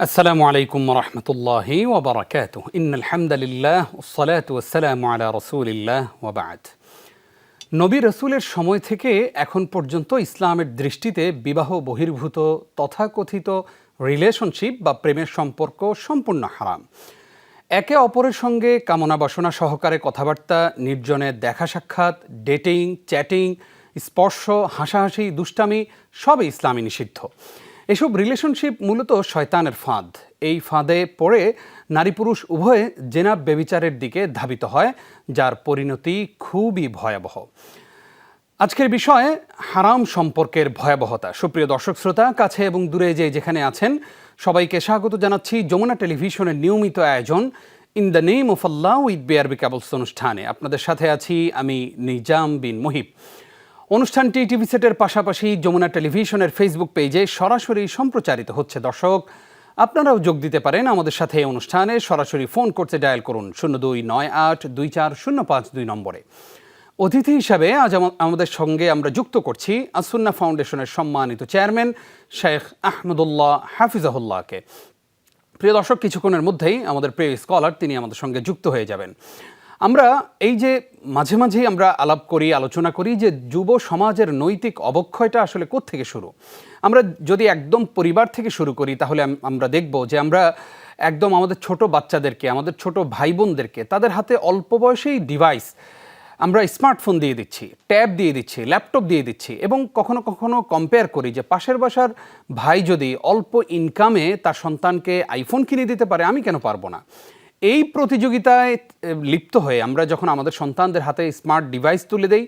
السلام عليكم ورحمة الله وبركاته إن الحمد لله والصلاة والسلام على رسول الله وبعد নবী রসুলের সময় থেকে এখন পর্যন্ত ইসলামের দৃষ্টিতে বিবাহ বহির্ভূত তথাকথিত রিলেশনশিপ বা প্রেমের সম্পর্ক সম্পূর্ণ হারাম। একে অপরের সঙ্গে কামনা বাসনা সহকারে কথাবার্তা, নির্জনে দেখা সাক্ষাৎ, ডেটিং, চ্যাটিং, স্পর্শ, হাসাহাসি, দুষ্টামি সবই ইসলামী নিষিদ্ধ। এসব রিলেশনশিপ মূলত শয়তানের ফাঁদ। এই ফাঁদে পড়ে নারী পুরুষ উভয়ে জেনাব বেবিচারের দিকে ধাবিত হয়, যার পরিণতি খুবই ভয়াবহ। আজকের বিষয়ে, হারাম সম্পর্কের ভয়াবহতা। সুপ্রিয় দর্শক শ্রোতা, কাছে এবং দূরে যে যেখানে আছেন, সবাইকে স্বাগত জানাচ্ছি যমুনা টেলিভিশনের নিয়মিত আয়োজন in the name of Allah with BRB cables অনুষ্ঠানে। আপনাদের সাথে আছি আমি নিজাম বিন মুহিব। অনুষ্ঠানটি টিভি সেটের পাশাপাশি যমুনা টেলিভিশনের ফেসবুক পেজে সরাসরি সম্প্রচারিত হচ্ছে। দর্শক, আপনারাও যোগ দিতে পারেন আমাদের সাথে এই অনুষ্ঠানে। সরাসরি ফোন করতে ডায়াল করুন শূন্য দুই নয় আট দুই চার শূন্য পাঁচ দুই নম্বরে। অতিথি হিসাবে আজ আমাদের সঙ্গে আমরা যুক্ত করছি আসুন্না ফাউন্ডেশনের সম্মানিত চেয়ারম্যান শেখ আহমদুল্লাহ হাফিজাহুল্লাহকে। প্রিয় দর্শক, কিছুক্ষণের মধ্যেই আমাদের প্রিয় স্কলার, তিনি আমাদের সঙ্গে যুক্ত হয়ে যাবেন। আমরা এই যে মাঝে মাঝেই আমরা আলাপ করি, আলোচনা করি যে যুব সমাজের নৈতিক অবক্ষয়টা আসলে থেকে শুরু? আমরা যদি একদম পরিবার থেকে শুরু করি, তাহলে আমরা দেখব যে আমরা একদম আমাদের ছোট বাচ্চাদেরকে, আমাদের ছোট ভাই বোনদেরকে তাদের হাতে অল্প বয়সেই ডিভাইস আমরা স্মার্টফোন দিয়ে দিচ্ছি ট্যাব দিয়ে দিচ্ছি ল্যাপটপ দিয়ে দিচ্ছি এবং কখনো কখনো কম্পেয়ার করি যে পাশের বাসার ভাই যদি অল্প ইনকামে তার সন্তানকে আইফোন কিনে দিতে পারে, আমি কেন পারব না? এই প্রতিযোগিতায় লিপ্ত হয়ে আমরা যখন আমাদের সন্তানদের হাতে স্মার্ট ডিভাইস তুলে দেই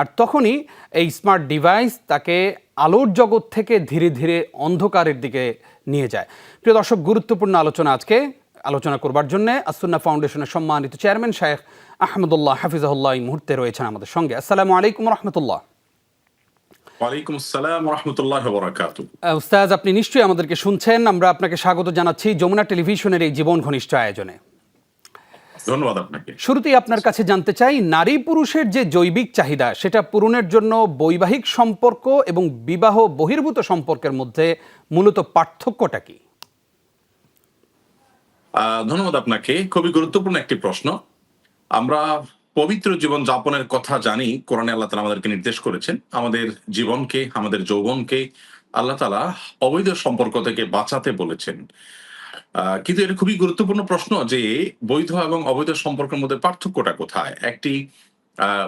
আর তখনই এই স্মার্ট ডিভাইস তাকে আলোর জগৎ থেকে ধীরে ধীরে অন্ধকারের দিকে নিয়ে যায়। প্রিয় দর্শক গুরুত্বপূর্ণ আলোচনা আজকে। আলোচনা করবার জন্য আসুন্না ফাউন্ডেশনের সম্মানিত চেয়ারম্যান শেখ আহমদুল্লাহ হাফিজাহুল্লাহ এই মুহূর্তে রয়েছেন আমাদের সঙ্গে। আসসালামু আলাইকুম রহমতুল্লাহ। ওয়ালাইকুম আসসালাম রহমতুল্লাহ বরাকাতু উস্তাজ আপনি নিশ্চয়ই আমাদেরকে শুনছেন। আমরা আপনাকে স্বাগত জানাচ্ছি যমুনা টেলিভিশনের এই জীবন ঘনিষ্ঠ আয়োজনে। ধন্যবাদ আপনাকে। শুরুতেই আপনার কাছে জানতে চাই নারী পুরুষের যে জৈবিক চাহিদা সেটা পূরণের জন্য বৈবাহিক সম্পর্ক এবং বিবাহ বহির্ভূত সম্পর্কের মধ্যে মূলত পার্থক্যটা কি? ধন্যবাদ আপনাকে। খুবই গুরুত্বপূর্ণ একটি প্রশ্ন। আমরা পবিত্র জীবন যাপনের কথা জানি কোরআনে আল্লাহ তালা আমাদেরকে নির্দেশ করেছেন আমাদের জীবনকে আমাদের যৌবনকে আল্লাহ তালা অবৈধ সম্পর্ক থেকে বাঁচাতে বলেছেন। কিন্তু এটা খুবই গুরুত্বপূর্ণ প্রশ্ন যে বৈধ এবং অবৈধ সম্পর্কের মধ্যে পার্থক্যটা কোথায়? একটি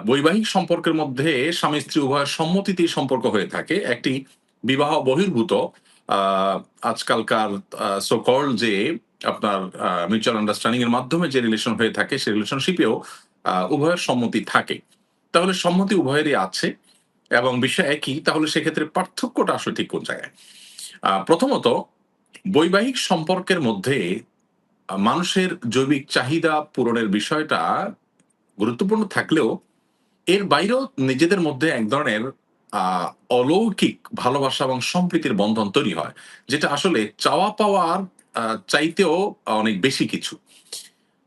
বৈবাহিক সম্পর্কের মধ্যে স্বামী স্ত্রী উভয়ের সম্মতিতেই সম্পর্ক হয়ে থাকে। একটি বিবাহ বহির্ভূত আজকালকার সোকল যে আপনার মিউচুয়াল আন্ডারস্ট্যান্ডিং এর মাধ্যমে যে রিলেশন হয়ে থাকে, সেই রিলেশনশিপেও উভয়ের সম্মতি থাকে। তাহলে সম্মতি উভয়েরই আছে এবং বিষয় একই, তাহলে সেক্ষেত্রে পার্থক্যটা আসলে ঠিক কোন জায়গায়? প্রথমত বৈবাহিক সম্পর্কের মধ্যে মানুষের জৈবিক চাহিদা পূরণের বিষয়টা গুরুত্বপূর্ণ থাকলেও এর বাইরেও নিজেদের মধ্যে এক ধরনের অলৌকিক ভালোবাসা এবং সম্প্রীতির বন্ধন তৈরি হয়, যেটা আসলে চাওয়া পাওয়ার চাইতেও অনেক বেশি কিছু।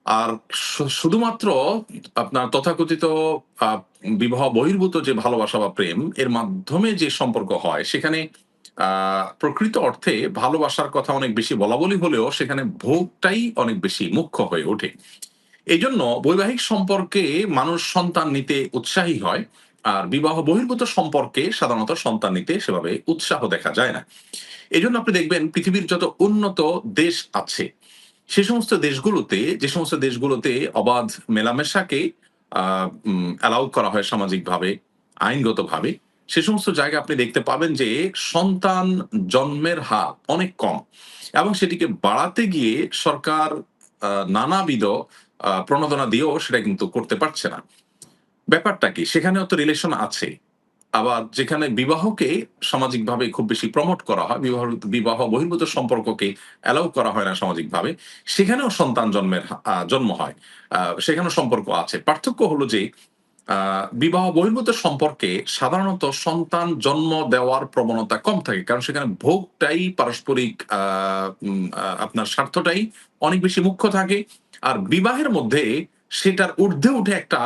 আর শুধুমাত্র আপনার তথাকথিত বিবাহ বহির্ভূত যে ভালোবাসা বা প্রেম, এর মাধ্যমে যে সম্পর্ক হয়, সেখানে প্রকৃত অর্থে ভালোবাসার কথা অনেক বেশি বলা বলি হলেও সেখানে ভোগটাই অনেক বেশি মুখ্য হয়ে ওঠে। এই জন্য বৈবাহিক সম্পর্কে মানুষ সন্তান নিতে উৎসাহী হয়, আর বিবাহ বহির্ভূত সম্পর্কে সাধারণত সন্তান নিতে সেভাবে উৎসাহ দেখা যায় না। এই জন্য আপনি দেখবেন পৃথিবীর যত উন্নত দেশ আছে, সে সমস্ত দেশগুলোতে, যে সমস্ত দেশগুলোতে অবাধ মেলামেশাকে, আহ অ্যালাউ করা হয় সামাজিকভাবে, আইনগতভাবে সে সমস্ত জায়গায় আপনি দেখতে পাবেন যে সন্তান জন্মের হার অনেক কম এবং সেটিকে বাড়াতে গিয়ে সরকার নানাবিধ প্রণোদনা দিয়েও সেটা কিন্তু করতে পারছে না। ব্যাপারটা কি? সেখানেও তো রিলেশন আছে। আবার যেখানে বিবাহকে সামাজিকভাবে খুব বেশি প্রমোট করা হয়, বিবাহ বিবাহ বহির্ভূত সম্পর্ককে অ্যালাউ করা হয় না সামাজিকভাবে, সেখানেও সন্তান জন্মের জন্ম হয়। সেখানেও সম্পর্ক আছে। পার্থক্য হলো যে বিবাহ বহির্ভূত সম্পর্কে সাধারণত সন্তান জন্ম দেওয়ার প্রবণতা কম থাকে, কারণ সেখানে ভোগটাই পারস্পরিক আপনার স্বার্থটাই অনেক বেশি মুখ্য থাকে। আর বিবাহের মধ্যে সেটার ঊর্ধ্বে উঠে একটা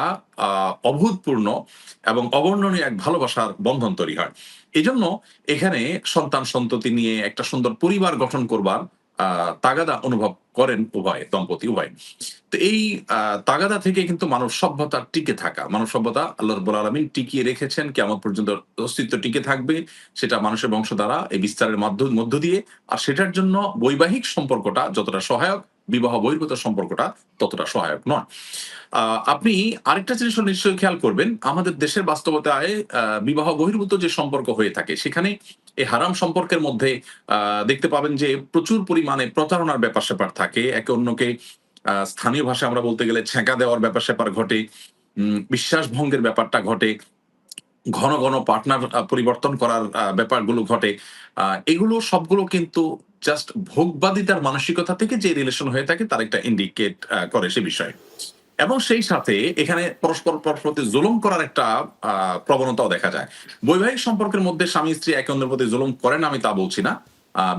অভূতপূর্ণ এবং অবর্ণনীয় এক ভালোবাসার বন্ধন তৈরি হয়। এই জন্য এখানে সন্তান সন্ততি নিয়ে একটা সুন্দর পরিবার গঠন করবার তাগাদা অনুভব করেন উভয়, দম্পতি উভয়। তো এই তাগাদা থেকে কিন্তু মানব সভ্যতা টিকে থাকা, মানব সভ্যতা আল্লাহ রব্বুল আলমিন টিকিয়ে রেখেছেন কেমন পর্যন্ত অস্তিত্ব টিকে থাকবে, সেটা মানুষের বংশ দ্বারা এই বিস্তারের মাধ্যম, মধ্য দিয়ে। আর সেটার জন্য বৈবাহিক সম্পর্কটা যতটা সহায়ক বিবাহ বহির্ভূত সম্পর্কটা ততটা সহায়ক নয়। আপনি আরেকটা জিনিস নিশ্চয়ই খেয়াল করবেন, আমাদের দেশের বাস্তবতায় বিবাহ বহির্ভূত যে সম্পর্ক হয়ে থাকে, সেখানে এই হারাম সম্পর্কের মধ্যে দেখতে পাবেন যে প্রচুর পরিমাণে প্রতারণার ব্যাপার স্যাপার থাকে। একে অন্যকে স্থানীয় ভাষায় আমরা বলতে গেলে ছেঁকা দেওয়ার ব্যাপার স্যাপার ঘটে বিশ্বাস ভঙ্গের ব্যাপারটা ঘটে, ঘন ঘন পার্টনার পরিবর্তন করার ব্যাপারগুলো ঘটে। এগুলো সবগুলো কিন্তু জাস্ট ভোগবাদিতার মানসিকতা থেকে যে রিলেশন হয়ে থাকে, তার একটা ইন্ডিকেট করে সে বিষয়ে। এবং সেই সাথে এখানে পরস্পর পরস্পর প্রতি জুলুম করার একটা প্রবণতাও দেখা যায়। বৈবাহিক সম্পর্কের মধ্যে স্বামী স্ত্রী একে অন্যের প্রতি জুলুম করেন আমি তা বলছি না।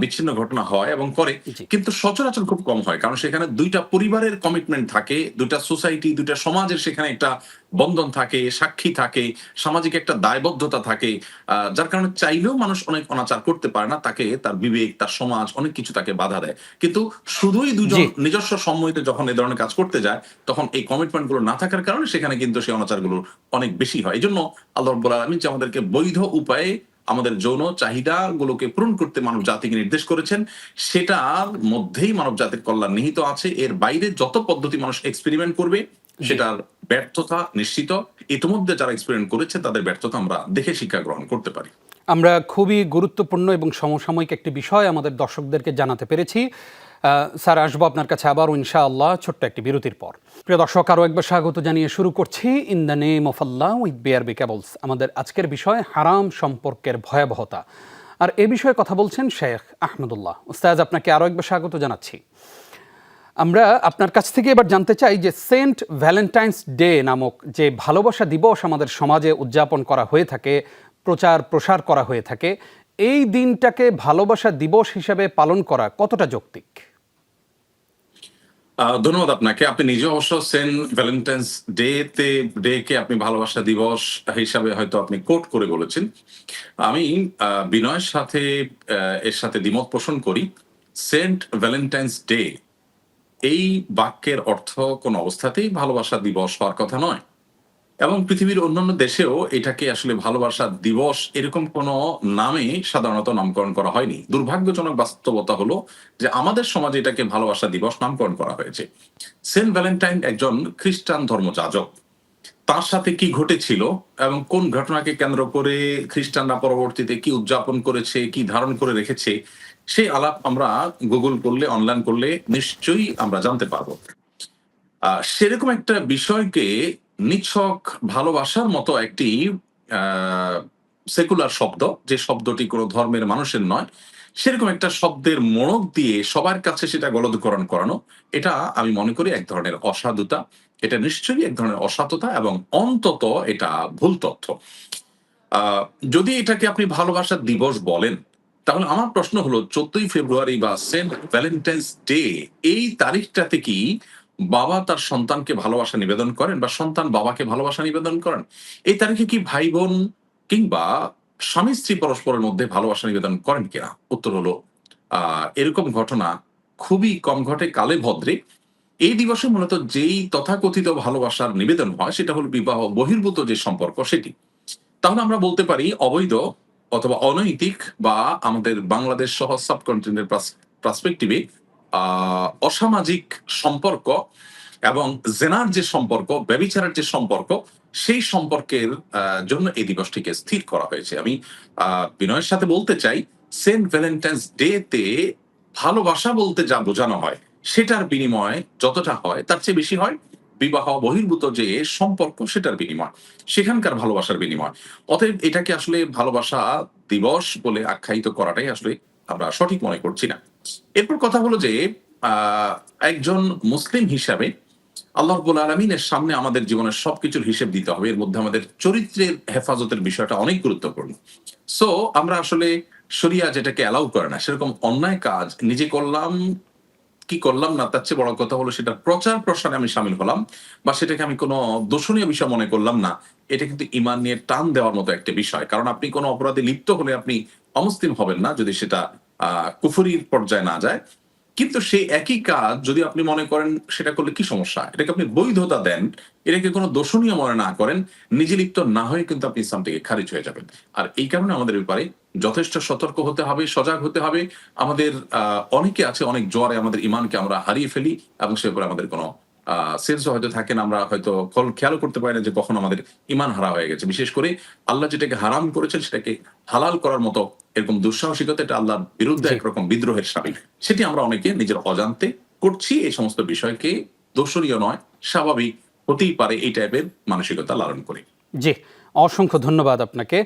বিচ্ছিন্ন ঘটনা হয় এবং করে। কিন্তু সচরাচর খুব কম হয় কারণ সেখানে দুইটা পরিবারের কমিটমেন্ট থাকে দুইটা সোসাইটি দুইটা সমাজের সেখানে একটা বন্ধন থাকে সাক্ষী থাকে সামাজিক একটা দায়বদ্ধতা থাকে যার কারণে চাইলেও মানুষ অনেক অনাচার করতে পারে না তাকে তার বিবেক তার সমাজ অনেক কিছু তাকে বাধা দেয়। কিন্তু শুধুই দুজন নিজস্ব সম্মতিতে যখন এই ধরনের কাজ করতে যায় তখন এই কমিটমেন্টগুলো না থাকার কারণে সেখানে কিন্তু সেই অনাচারগুলো অনেক বেশি হয়। এই জন্য আল্লাহ রব্বুল আলমী যে আমাদেরকে বৈধ উপায়ে আমাদের যৌন চাহিদা গুলোকে পূরণ করতে মানব জাতিকে নির্দেশ করেছেন। সেটার মধ্যেই মানব জাতির কল্যাণ নিহিত আছে। এর বাইরে যত পদ্ধতি মানুষ এক্সপেরিমেন্ট করবে সেটার ব্যর্থতা নিশ্চিত। ইতিমধ্যে যারা এক্সপেরিমেন্ট করেছে তাদের ব্যর্থতা আমরা দেখে শিক্ষা গ্রহণ করতে পারি। আমরা খুবই গুরুত্বপূর্ণ এবং সমসাময়িক একটি বিষয় আমাদের দর্শকদেরকে জানাতে পেরেছি। স্যার, আসব আপনার কাছে আবারও ইনশাআল্লাহ, ছোট্ট একটি বিরতির পর। প্রিয় দর্শক আরও একবার স্বাগত জানিয়ে শুরু করছি। In the name of Allah with BRB cables. আমাদের আজকের বিষয়, হারাম সম্পর্কের ভয়াবহতা। আর এ বিষয়ে কথা বলছেন শেখ আহমদুল্লাহ। উস্তাজ আপনাকে আরও একবার স্বাগত জানাচ্ছি। আমরা আপনার কাছ থেকে এবার জানতে চাই যে সেন্ট ভ্যালেন্টাইন্স ডে নামক যে ভালোবাসা দিবস আমাদের সমাজে উদযাপন করা হয়ে থাকে, প্রচার প্রসার করা হয়ে থাকে, এই দিনটাকে ভালোবাসা দিবস হিসাবে পালন করা কতটা যৌক্তিক? ধন্যবাদ আপনাকে। আপনি নিজে অবশ্য সেন্ট ভ্যালেন্টাইন্স ডে তে ডে কে আপনি ভালোবাসা দিবস হিসাবে হয়তো আপনি কোট করে বলেছেন। আমি বিনয়ের সাথে এর সাথে দ্বিমত পোষণ করি, সেন্ট ভ্যালেন্টাইন্স ডে এই বাক্যের অর্থ কোন অবস্থাতেই ভালোবাসা দিবস হওয়ার কথা নয়। এবং পৃথিবীর অন্যান্য দেশেও এটাকে আসলে ভালোবাসা দিবস এরকম কোন নামে সাধারণত নামকরণ করা হয়নি। দুর্ভাগ্যজনক বাস্তবতা হলো যে আমাদের সমাজে এটাকে ভালোবাসা দিবস নামকরণ করা হয়েছে। সেন্ট ভ্যালেন্টাইন একজন খ্রিস্টান ধর্মযাজক। তার সাথে কি ঘটেছিল এবং কোন ঘটনাকে কেন্দ্র করে খ্রিস্টানরা পরবর্তীতে কি উদযাপন করেছে, কি ধারণ করে রেখেছে, সেই আলাপ আমরা গুগল করলে, অনলাইন করলে নিশ্চয়ই আমরা জানতে পারব। সেরকম একটা বিষয়কে নিছক ভালোবাসার মতো একটি সেকুলার শব্দ, যে শব্দটি কোনো ধর্মের মানুষের নয়, সেরকম একটা শব্দের মোড়ক দিয়ে সবার কাছে সেটা গলদকরণ করানো, এটা আমি মনে করি এক ধরনের অসাধুতা, এটা নিশ্চয়ই এক ধরনের অসাধুতা এবং অন্তত এটা ভুল তথ্য। যদি এটাকে আপনি ভালোবাসার দিবস বলেন, তাহলে আমার প্রশ্ন হলো, চোদ্দই ফেব্রুয়ারি বা সেন্ট ভ্যালেন্টাইন্স ডে এই তারিখটাতে কি বাবা তার সন্তানকে ভালোবাসা নিবেদন করেন বা সন্তান বাবাকে ভালোবাসা নিবেদন করেন, এই তারিখে কি ভাই বোন কিংবা স্বামী স্ত্রী পরস্পরের মধ্যে ভালোবাসা নিবেদন করেন কিনা? উত্তর হলো এরকম ঘটনা খুবই কম ঘটে কালে ভদ্রে। এই দিবসে মূলত যেই তথাকথিত ভালোবাসার নিবেদন হয় সেটা হলো বিবাহ বহির্ভূত যে সম্পর্ক সেটি। তাহলে আমরা বলতে পারি অবৈধ অথবা অনৈতিক বা আমাদের বাংলাদেশ সহ সাবকন্টিনেন্টের পার্সপেক্টিভে অসামাজিক সম্পর্ক এবং জেনার যে সম্পর্ক, ব্যবিচারের যে সম্পর্ক, সেই সম্পর্কের জন্য এই দিবসটিকে স্থির করা হয়েছে। আমি বিনয়ের সাথে বলতে চাই, সেন্ট ভ্যালেন্টাইন্স ডে তে ভালোবাসা বলতে যা বোঝানো হয়, সেটার বিনিময় যতটা হয়, তার চেয়ে বেশি হয় বিবাহ, বহির্ভূত যে সম্পর্ক, সেটার বিনিময়, সেখানকার ভালোবাসার বিনিময়। অতএব এটাকে আসলে ভালোবাসা দিবস বলে আখ্যায়িত করাটাই আসলে আমরা সঠিক মনে করছি না। এরপর কথা হলো যে একজন মুসলিম হিসাবে আল্লাহ রব্বুল আলমিনের সামনে আমাদের জীবনের সবকিছুর হিসেব দিতে হবে। এর মধ্যে আমাদের চরিত্রের হেফাজতের বিষয়টা অনেক গুরুত্বপূর্ণ। সো আমরা আসলে শরিয়া যেটাকে অ্যালাউ করে না, সেরকম অন্যায় কাজ নিজে করলাম, কি করলাম না, তার চেয়ে বড় কথা হলো সেটা প্রচার প্রসারে আমি সামিল হলাম বা সেটাকে আমি কোনো দোষণীয় বিষয় মনে করলাম না। এটা কিন্তু ইমান নিয়ে টান দেওয়ার মতো একটা বিষয়। কারণ আপনি কোনো অপরাধে লিপ্ত হলে আপনি অমুসলিম হবেন না যদি সেটা কুফুরির পর্যায়ে না যায়। কিন্তু সেই একই কাজ যদি আপনি মনে করেন সেটা করলে কি সমস্যা? এটাকে আপনি বৈধতা দেন, এটাকে কোনো দোষণীয় মনে না করেন, নিজে লিপ্ত না হয়ে কিন্তু আপনি ইসলাম থেকে খারিজ হয়ে যাবেন। আর এই কারণে আমাদের ব্যাপারে যথেষ্ট সতর্ক হতে হবে, সজাগ হতে হবে। আমাদের অনেকে আছে, অনেক জ্বরে আমাদের ইমানকে আমরা হারিয়ে ফেলি এবং সে ব্যাপারে আমাদের কোনো সেন্স হয়তো থাকেন আমরা হয়তো খেয়াল করতে পারি না যে কখন আমাদের ইমান হারা হয়ে গেছে। বিশেষ করে আল্লাহ যেটাকে হারাম করেছেন সেটাকে হালাল করার মতো এরকম দুঃসাহসিকতা এটা আল্লাহর বিরুদ্ধে একরকম বিদ্রোহের সামিল। সেটি আমরা অনেকে নিজের অজান্তে করছি এই সমস্ত বিষয়কে দোষণীয় নয় স্বাভাবিক হতেই পারে এই টাইপের মানসিকতা লালন করে। জি অসংখ্য ধন্যবাদ আপনাকে।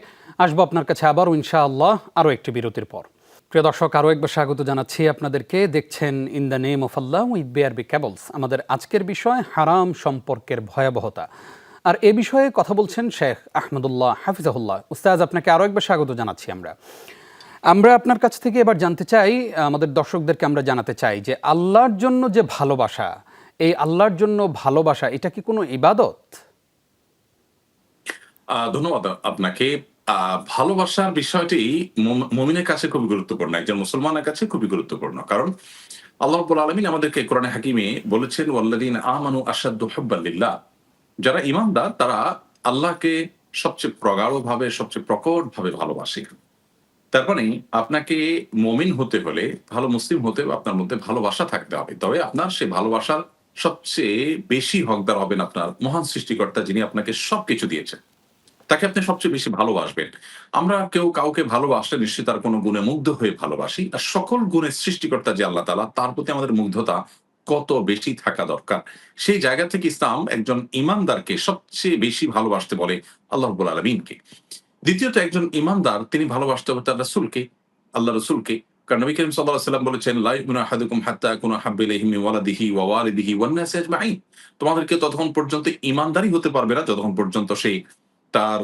আসব আপনার কাছে আবারও ইনশাআল্লাহ আরও একটি বিরতির পর। প্রিয় দর্শক, আরও একবার স্বাগত জানাচ্ছি আপনাদেরকে। দেখছেন in the name of Allah with BRB cables আমাদের আজকের বিষয় হারাম সম্পর্কের ভয়াবহতা। আর এ বিষয়ে কথা বলছেন শেখ আহমদুল্লাহ হাফিজাহুল্লাহ। উস্তাজ আপনাকে আরও একবার স্বাগত জানাচ্ছি আমরা। আমরা আপনার কাছ থেকে এবার জানতে চাই, আমাদের দর্শকদেরকে আমরা জানাতে চাই যে আল্লাহর জন্য যে ভালোবাসা, এই আল্লাহর জন্য ভালোবাসা, এটা কি কোনো ইবাদত? ধন্যবাদ আপনাকে। ভালোবাসার বিষয়টি মম- মমিনের কাছে খুবই গুরুত্বপূর্ণ, একজন মুসলমানের কাছে খুবই গুরুত্বপূর্ণ। কারণ আল্লাহ রাব্বুল আলমিন আমাদেরকে কোরআনে হাকিমে বলেছেন ওয়াল্লাদিন আমানু আসাদ্দু হাব্বাল্লিল্লাহ যারা ইমানদার তারা আল্লাহকে সবচেয়ে প্রগাঢ় ভাবে সবচেয়ে প্রকট ভাবে ভালোবাসে। তার মানে আপনাকে মমিন হতে হলে, ভালো মুসলিম হতে আপনার মধ্যে ভালোবাসা থাকতে হবে। তবে আপনার সেই ভালোবাসার সবচেয়ে বেশি হকদার হবেন আপনার মহান সৃষ্টিকর্তা যিনি আপনাকে সবকিছু দিয়েছেন। তাকে আপনি সবচেয়ে বেশি ভালোবাসবেন। আমরা কেউ কাউকে ভালোবাসলে নিশ্চয়ই তার কোনো গুণে মুগ্ধ হয়ে ভালোবাসি। আর সকল গুণের সৃষ্টিকর্তা যে আল্লাহ তালা তার প্রতি আমাদের মুগ্ধতা কত বেশি থাকা দরকার। সেই জায়গা থেকে ইসলাম একজন ইমানদারকে সবচেয়ে বেশি ভালোবাসতে বলে আল্লাহ রবুল আলমিনকে। দ্বিতীয়ত, একজন ইমানদার, তিনি ভালোবাসতে হবে তার রসুলকে, আল্লাহ রসুলকে। কারণ নবী করিম আলাইহি সাল্লাম বলেছেন, লা ইউমিনু আহাদুকুম হাত্তা ইয়াকুনা হাব্বা ইলাইহি মিন ওয়ালাদিহি ওয়া ওয়ালিদিহি ওয়ান নাসি তোমাদেরকে ততক্ষণ পর্যন্ত ইমানদারই হতে পারবে না, যতক্ষণ পর্যন্ত সেই তার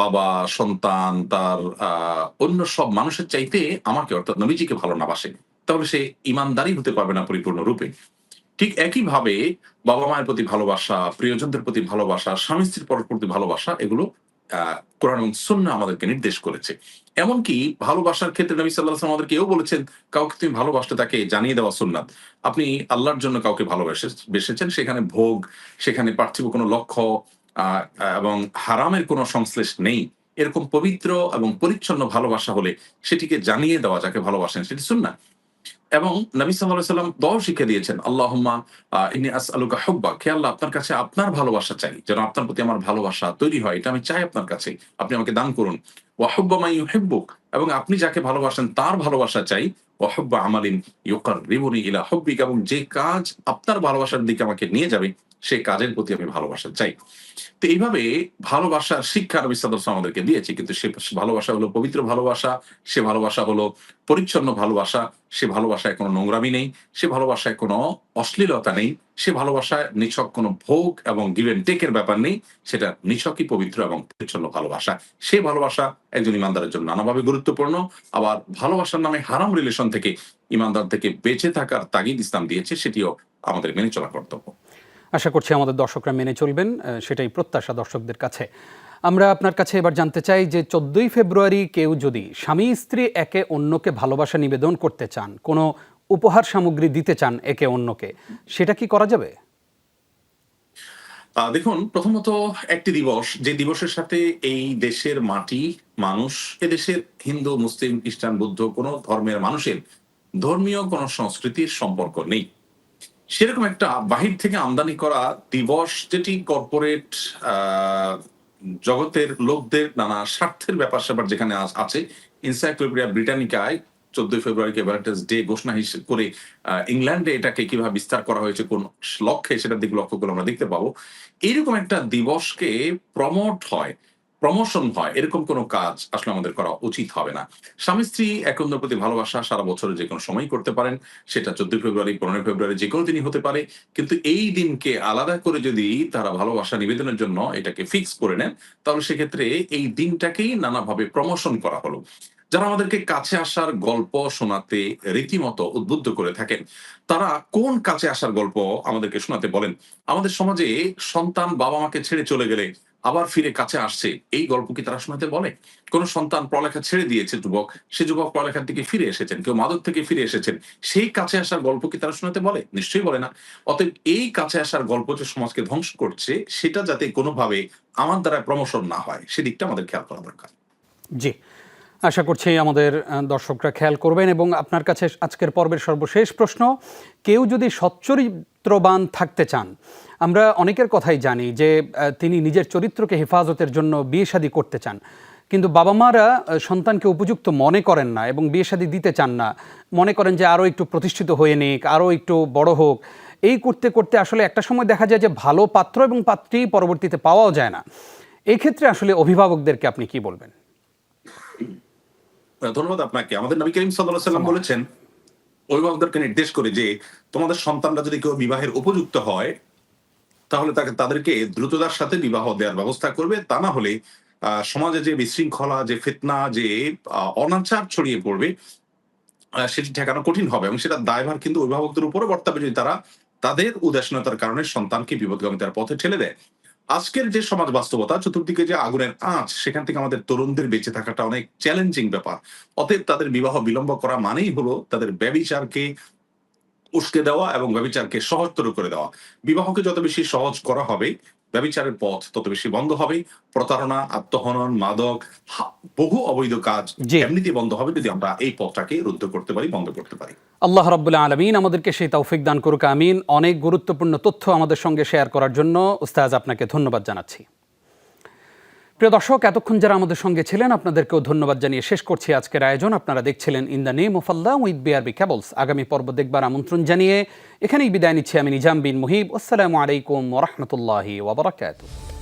বাবা, সন্তান, তার অন্য সব মানুষের চাইতে আমাকে অর্থাৎ নবীজিকে ভালো না বাসে। তাহলে সে ইমানদারি হতে পারবে না পরিপূর্ণ রূপে। ঠিক একইভাবে বাবা মায়ের প্রতি ভালোবাসা, প্রিয়জনদের প্রতি ভালোবাসা, স্বামী স্ত্রীর পর প্রতি ভালোবাসা, এগুলো কোরআন এবং আমাদেরকে নির্দেশ করেছে। এমনকি ভালোবাসার ক্ষেত্রে নবী সাল্লাহ আমাদেরকে এও বলেছেন, কাউকে তুমি ভালোবাসতে তাকে জানিয়ে দেওয়া সুন্নাত। আপনি আল্লাহর জন্য কাউকে ভালোবেসে বেসেছেন, সেখানে ভোগ, সেখানে পার্থিব কোনো লক্ষ্য এবং হারামের কোনো সংশ্লেষ নেই। এরকম পবিত্র এবং পরিচ্ছন্ন ভালোবাসা হলে সেটিকে জানিয়ে দেওয়া যাকে ভালোবাসেন, সেটি সুন্না এবং নবী সাল্লাম দশ শিখে দিয়েছেন, আল্লাহম্মা ইনি আস আলুকা হব্বা। কে আল্লাহ, আপনার কাছে আপনার ভালোবাসা চাই। যেন আপনার প্রতি আমার ভালোবাসা তৈরি হয়, এটা আমি চাই আপনার কাছে। আপনি আমাকে দান করুন। ওয়াহব্বা মাই ইউহিব্বুক। এবং আপনি যাকে ভালোবাসেন, তার ভালোবাসা চাই। ওয়াহব্বা আমালিন ইউকার রিবনি ইলা হব্বিক। এবং যে কাজ আপনার ভালোবাসার দিকে আমাকে নিয়ে যাবে সেই কাজের প্রতি আমি ভালোবাসা চাই। তো এইভাবে ভালোবাসার শিক্ষা নবী সাল্লাল্লাহু আমাদেরকে দিয়েছে, কিন্তু সে ভালোবাসা হলো পবিত্র ভালোবাসা, সে ভালোবাসা হলো পরিচ্ছন্ন ভালোবাসা, সে ভালোবাসায় কোনো নোংরামি নেই, সে ভালোবাসায় কোনো অশ্লীলতা নেই, সে ভালোবাসায় নিছক কোনো ভোগ এবং গিভ গিভেন টেকের ব্যাপার নেই, সেটা নিছকই পবিত্র এবং পরিচ্ছন্ন ভালোবাসা। সে ভালোবাসা একজন ইমানদারের জন্য নানাভাবে গুরুত্বপূর্ণ। আবার ভালোবাসার নামে হারাম রিলেশন থেকে, ইমানদার থেকে বেঁচে থাকার তাগিদ ইসলাম দিয়েছে, সেটিও আমাদের মেনে চলা কর্তব্য। আশা করছি আমাদের দর্শকরা মেনে চলবেন সেটাই প্রত্যাশা দর্শকদের কাছে। আমরা আপনার কাছে এবার জানতে চাই যে চোদ্দই ফেব্রুয়ারি কেউ যদি স্বামী, স্ত্রী একে অন্যকে ভালোবাসা নিবেদন করতে চান, কোনো উপহার সামগ্রী দিতে চান একে অন্যকে, সেটা কি করা যাবে? দেখুন, প্রথমত একটি দিবস, যে দিবসের সাথে এই দেশের মাটি, মানুষ এদেশের হিন্দু, মুসলিম, খ্রিস্টান, বুদ্ধ, কোনো ধর্মের মানুষের ধর্মীয় কোনো সংস্কৃতির সম্পর্ক নেই। সেরকম একটা বাহির থেকে আমদানি করা দিবস যেটি কর্পোরেট জগতের লোকদের নানা স্বার্থের ব্যাপার স্যাপার যেখানে আছে ইনসাইক্লোপিডিয়া ব্রিটানিকায় চোদ্দই ফেব্রুয়ারিকে ভ্যালেন্টাইন্স ডে ঘোষণা হিসেবে করে ইংল্যান্ডে এটাকে কীভাবে বিস্তার করা হয়েছে, কোন লক্ষ্যে সেটার দিকে লক্ষ্য করে আমরা দেখতে পাবো। এইরকম একটা দিবসকে প্রমোট হয় প্রমোশন হয়, এরকম কোনো কাজ আসলে আমাদের করা উচিত হবে না। স্বামী স্ত্রী এক অন্যের প্রতি ভালোবাসা সারা বছরে যে কোনো সময় করতে পারেন, সেটা চোদ্দই ফেব্রুয়ারি, পনেরোই ফেব্রুয়ারি যে কোনো দিনই হতে পারে। কিন্তু এই দিনকে আলাদা করে যদি তারা ভালোবাসা নিবেদনের জন্য এটাকে ফিক্স করে নেন, তাহলে সেক্ষেত্রে এই দিনটাকেই নানাভাবে প্রমোশন করা হলো। যারা আমাদেরকে কাছে আসার গল্প শোনাতে রীতিমতো উদ্বুদ্ধ করে থাকেন, তারা কোন কাছে আসার গল্প আমাদেরকে শোনাতে বলেন? আমাদের সমাজে সন্তান বাবা মাকে ছেড়ে চলে গেলে আবার ফিরে কাছে আসছে। এই গল্প কি তারা শোনাতে বলে? কোন সন্তান পড়ালেখা ছেড়ে দিয়েছে যুবক, সে যুবক পড়ালেখার থেকে ফিরে এসেছেন, কেউ মাদক থেকে ফিরে এসেছেন, সেই কাছে আসার গল্প কি তারা শোনাতে বলে? নিশ্চয়ই বলে না। অতএব এই কাছে আসার গল্প যে সমাজকে ধ্বংস করছে, সেটা যাতে কোনোভাবে আমার দ্বারা প্রমোশন না হয় সেদিকটা আমাদের খেয়াল করা দরকার। জি। আশা করছি আমাদের দর্শকরা খেয়াল করবেন এবং আপনার কাছে আজকের পর্বের সর্বশেষ প্রশ্ন, কেউ যদি সচ্চরিত্রবান থাকতে চান, আমরা অনেকের কথাই জানি যে তিনি নিজের চরিত্রকে হেফাজতের জন্য বিয়ে শাদী করতে চান। কিন্তু বাবা মারা সন্তানকে উপযুক্ত মনে করেন না এবং বিয়ে শাদী দিতে চান না। মনে করেন যে, আরও একটু প্রতিষ্ঠিত হয়ে নিক, আরও একটু বড় হোক। এই করতে করতে আসলে একটা সময় দেখা যায় যে, ভালো পাত্র এবং পাত্রী পরবর্তীতে পাওয়াও যায় না। এই ক্ষেত্রে আসলে অভিভাবকদেরকে আপনি কি বলবেন? ধন্যবাদ আপনাকে। আমাদের নবী করিম সাল্লাহ সাল্লাম বলেছেন অভিভাবকদেরকে নির্দেশ করে যে তোমাদের সন্তানরা যদি কেউ বিবাহের উপযুক্ত হয় তাহলে তাকে তাদেরকে দ্রুততার সাথে বিবাহ দেওয়ার ব্যবস্থা করবে। তা না হলে সমাজে যে বিশৃঙ্খলা যে ফিতনা যে অনাচার ছড়িয়ে পড়বে সেটি ঠেকানো কঠিন হবে এবং সেটা দায়ভার কিন্তু অভিভাবকদের উপরে বর্তাবে যদি তারা তাদের উদাসীনতার কারণে সন্তানকে বিপদগামিতার পথে ঠেলে দেয়। আজকের যে সমাজ বাস্তবতা, চতুর্দিকে যে আগুনের আঁচ সেখান থেকে আমাদের তরুণদের বেঁচে থাকাটা অনেক চ্যালেঞ্জিং ব্যাপার। অতএব তাদের বিবাহ বিলম্ব করা মানেই হলো তাদের ব্যবিচারকে উস্কে দেওয়া এবং ব্যবিচারকে সহজতর করে দেওয়া। বিবাহকে যত বেশি সহজ করা হবে ব্যবিচারের পথ তত বেশি বন্ধ হবে প্রতারণা আত্মহনন মাদক বহু অবৈধ কাজ। এমনিতে বন্ধ হবে যদি আমরা এই পথটাকে রুদ্ধ করতে পারি বন্ধ করতে পারি। আল্লাহ রাব্বুল আলমিন আমাদেরকে সেই তৌফিক দান করুক আমিন। অনেক গুরুত্বপূর্ণ তথ্য আমাদের সঙ্গে শেয়ার করার জন্য। উস্তাজ আপনাকে ধন্যবাদ জানাচ্ছি। প্রিয় দর্শক, এতক্ষণ যারা আমাদের সঙ্গে ছিলেন, আপনাদেরকেও ধন্যবাদ জানিয়ে শেষ করছি আজকের আয়োজন। আপনারা দেখছিলেন in the name of Allah with BRB cables আগামী পর্ব দেখবার আমন্ত্রণ জানিয়ে এখানেই বিদায় নিচ্ছি আমি নিজাম বিন মুহিব। আসসালামু আলাইকুম ওরহমতুল্লাহি ওবরাকাতুহ